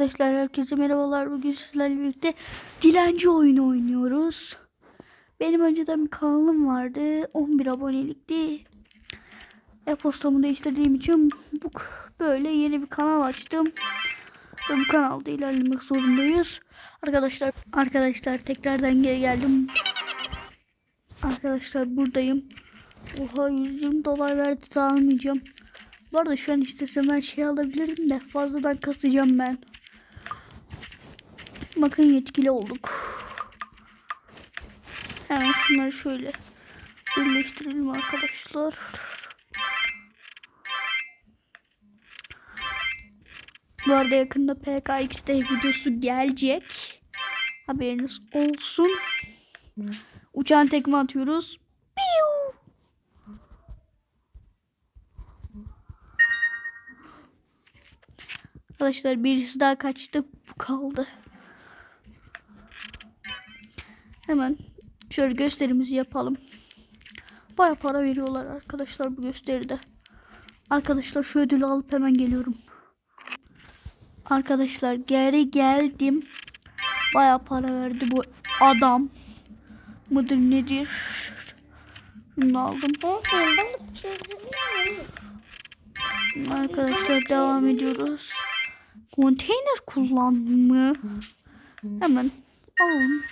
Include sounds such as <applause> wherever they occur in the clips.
Arkadaşlar herkese merhabalar. Bugün sizlerle birlikte dilenci oyunu oynuyoruz. Benim önceden bir kanalım vardı. 11 abonelikti. E-postamı değiştirdiğim için bu böyle yeni bir kanal açtım. Ve bu kanalda ilerlemek zorundayız. Arkadaşlar arkadaşlar tekrardan geri geldim. Arkadaşlar buradayım. Oha 120 dolar verdi almayacağım. Bu arada şu an istesem her şeyi alabilirim de fazladan kasacağım ben. Bakın yetkili olduk. Hemen şunları şöyle birleştirelim arkadaşlar. Bu arada yakında PKX'de videosu gelecek. Haberiniz olsun. Uçağın tekme atıyoruz. Piu! Arkadaşlar birisi daha kaçtı. Bu kaldı. Hemen şöyle gösterimizi yapalım. Baya para veriyorlar arkadaşlar bu gösteride. Arkadaşlar şu ödülü alıp hemen geliyorum. Arkadaşlar geri geldim. Baya para verdi bu adam. Mıdır nedir? Şunu aldım. Arkadaşlar devam ediyoruz. Konteyner kullanımı. Hemen alalım.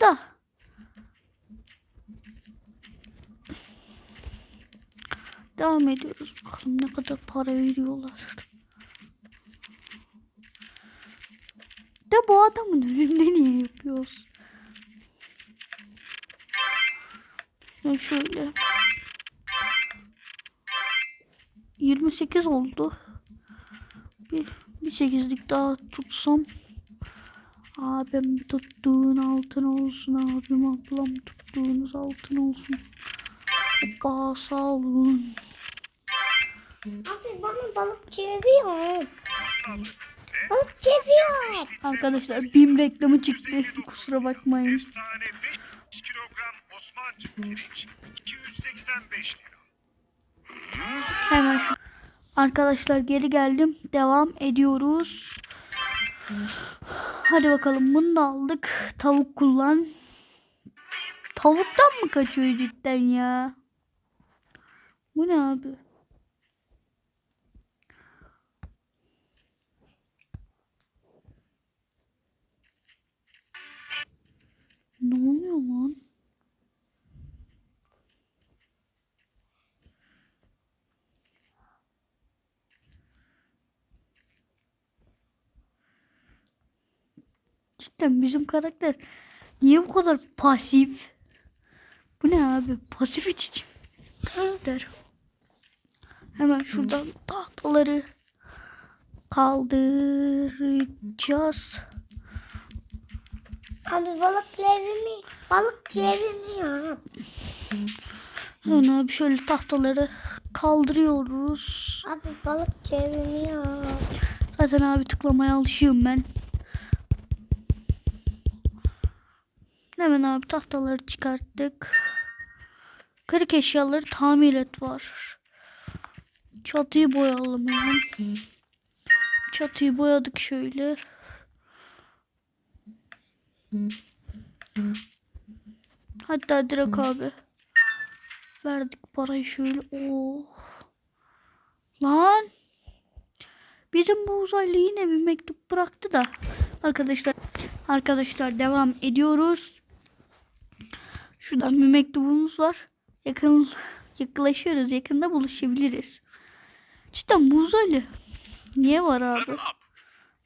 Da. Devam ediyoruz. Bakalım ne kadar para veriyorlar. De bu adamın önünde niye yapıyoruz? Şunu şöyle. 28 oldu. Bir, bir 8'lik daha tutsam. Abim tuttuğun altın olsun abim ablam tuttuğunuz altın olsun. Hoppa sağ olun. Abi bana balık çeviriyor. Balık çeviriyor. Arkadaşlar BİM reklamı çıktı. Kusura bakmayın. Efsane 5 kilogram Osmancık pirinç 285 lira. Hemen şu. Arkadaşlar geri geldim. Devam ediyoruz. Hadi bakalım bunu da aldık. Tavuk kullan. Tavuktan mı kaçıyor cidden ya? Bu ne abi? Ne oluyor lan? Cidden bizim karakter niye bu kadar pasif? Bu ne abi? Pasif içici. Der. Hemen şuradan tahtaları kaldıracağız. Abi balık çevirmiyor. Balık çevirmiyor. Hemen abi şöyle tahtaları kaldırıyoruz. Abi balık çevirmiyor. Zaten abi tıklamaya alışıyorum ben. Hemen abi tahtaları çıkarttık. Kırık eşyaları tamir et var. Çatıyı boyayalım hemen. Çatıyı boyadık şöyle. Hatta direkt abi. Verdik parayı şöyle. Oh. Lan. Bizim bu uzaylı yine bir mektup bıraktı da. Arkadaşlar arkadaşlar devam ediyoruz. Şuradan bir mektubumuz var. Yakın yaklaşıyoruz. Yakında buluşabiliriz. Cidden bu uzaylı. Niye var abi?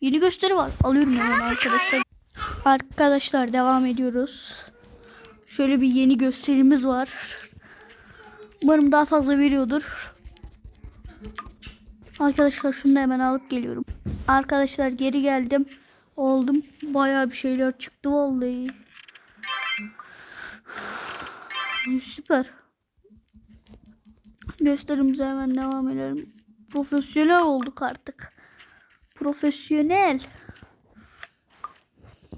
Yeni gösteri var. Alıyorum hemen arkadaşlar. Arkadaşlar devam ediyoruz. Şöyle bir yeni gösterimiz var. Umarım daha fazla veriyordur. Arkadaşlar şunu da hemen alıp geliyorum. Arkadaşlar geri geldim. Oldum. Bayağı bir şeyler çıktı vallahi. Süper. Gösterimize hemen devam edelim. Profesyonel olduk artık. Profesyonel.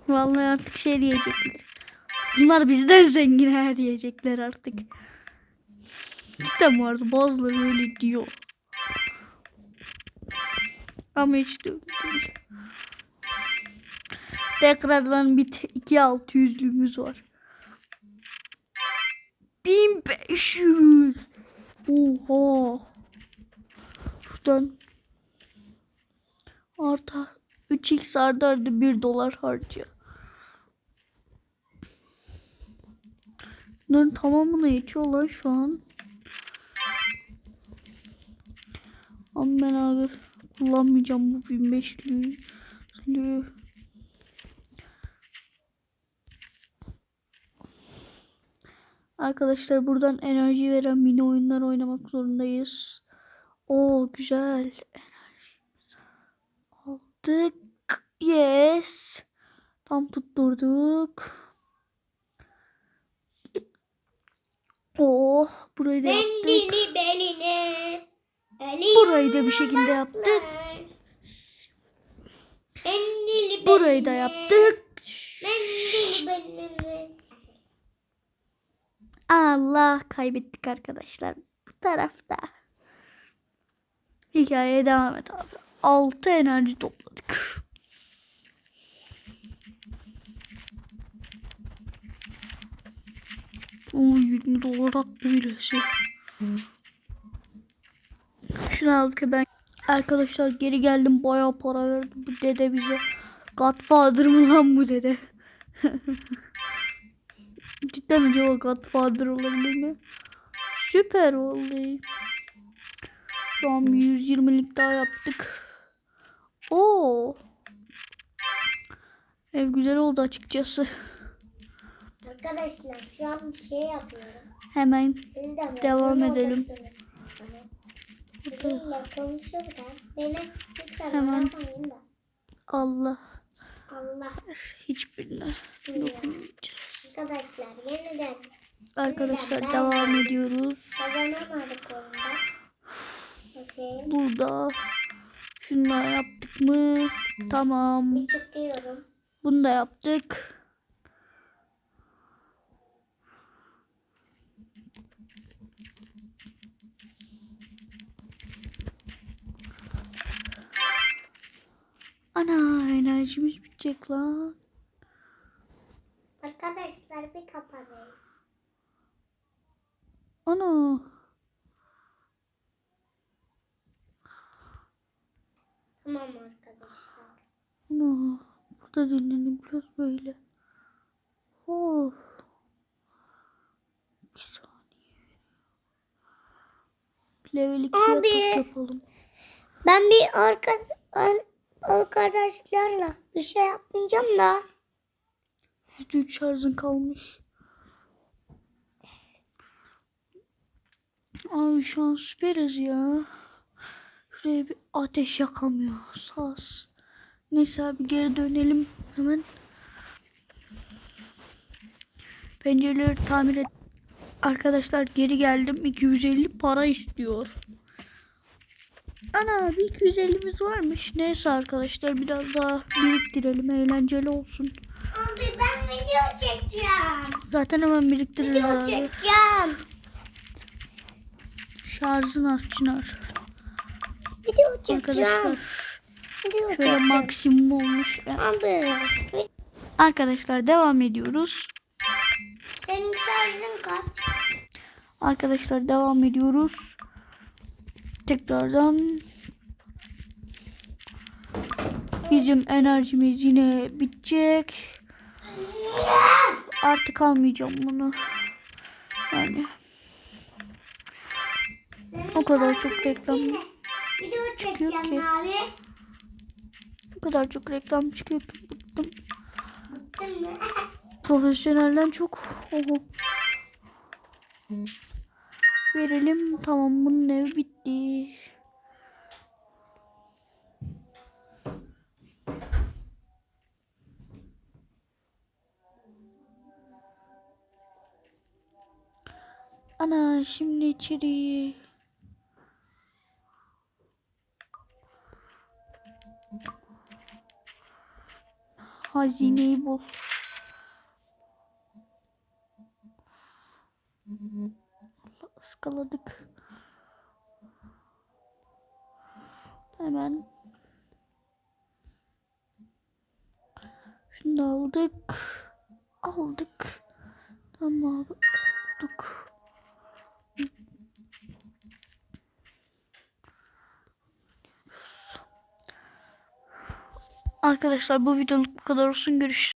Vallahi artık şey diyecekler. Bunlar bizden zengin her diyecekler artık. Cidden vardı. Bazıları öyle diyor. Ama hiç de. Tekrardan bir te- iki altı yüzlüğümüz var. 1500. Oha. Şuradan arta 3x ardı ardı 1 dolar harca. Bunların tamamına yetiyor lan şu an. Ama ben abi kullanmayacağım bu 1500'lüğü. Arkadaşlar buradan enerji veren mini oyunlar oynamak zorundayız. Oo güzel. Enerji aldık. Yes. Tam tutturduk. Oh burayı da yaptık. Beline. Eli Burayı da bir şekilde yaptık. Burayı da yaptık. Allah kaybettik arkadaşlar. Bu tarafta. Hikayeye devam et abi. 6 enerji topladık. Oo 20 dolar attı birisi. Şunu aldık ben. Arkadaşlar geri geldim bayağı para verdi bu dede bize. Godfather mı lan bu dede? <laughs> Cidden acaba Godfather olabilir mi? Süper oldu. Şu an bir 120'lik daha yaptık. Oo. Ev güzel oldu açıkçası. Arkadaşlar şu an bir şey yapıyorum. Hemen de Devam edelim. konuşurken beni lütfen Hemen. Allah Allah hiçbirine bilmiyor. Arkadaşlar yeniden Arkadaşlar devam ediyoruz. kazanamadık onda. Bakayım. Burada da yaptık mı? Tamam. Bir tıklıyorum. Bunu da yaptık. Ana enerjimiz bitecek lan. Arkadaşlar bir kapanayım. Ana. Tamam arkadaşlar. Ana. Burada dinlenin biraz böyle. Of. Bir saniye. Level 2 Abi. yatak yapalım. Ben bir arka, ar- arkadaşlarla bir şey yapmayacağım da. %3 şarjın kalmış. Abi şu an süperiz ya. Şuraya bir ateş yakamıyoruz. Az. Neyse abi geri dönelim hemen. Pencereleri tamir et. Arkadaşlar geri geldim. 250 para istiyor. Ana bir 250'miz varmış. Neyse arkadaşlar biraz daha biriktirelim. Eğlenceli olsun. Abi ben video çekeceğim. Zaten hemen biriktiririz Video abi. çekeceğim. Şarjın az Çınar. Video çekeceğim. Arkadaşlar Video şöyle çekeceğim. maksimum olmuş. Abi Arkadaşlar devam ediyoruz. senin şarjın kaç? Arkadaşlar devam ediyoruz. Tekrardan bizim enerjimiz yine bitecek. Artık almayacağım bunu. Yani O kadar çok reklam çıkıyor ki. abi. bu kadar çok reklam çıkıyor ki bıktım. <laughs> Profesyonelden çok. Oho. Verelim. Tamam bunun evi bitti. Ana şimdi içeri. Hazineyi bul. Iskaladık. Hemen şunu da aldık. Aldık. Tamam. Aldık. Arkadaşlar bu videoluk bu kadar olsun. Görüşürüz.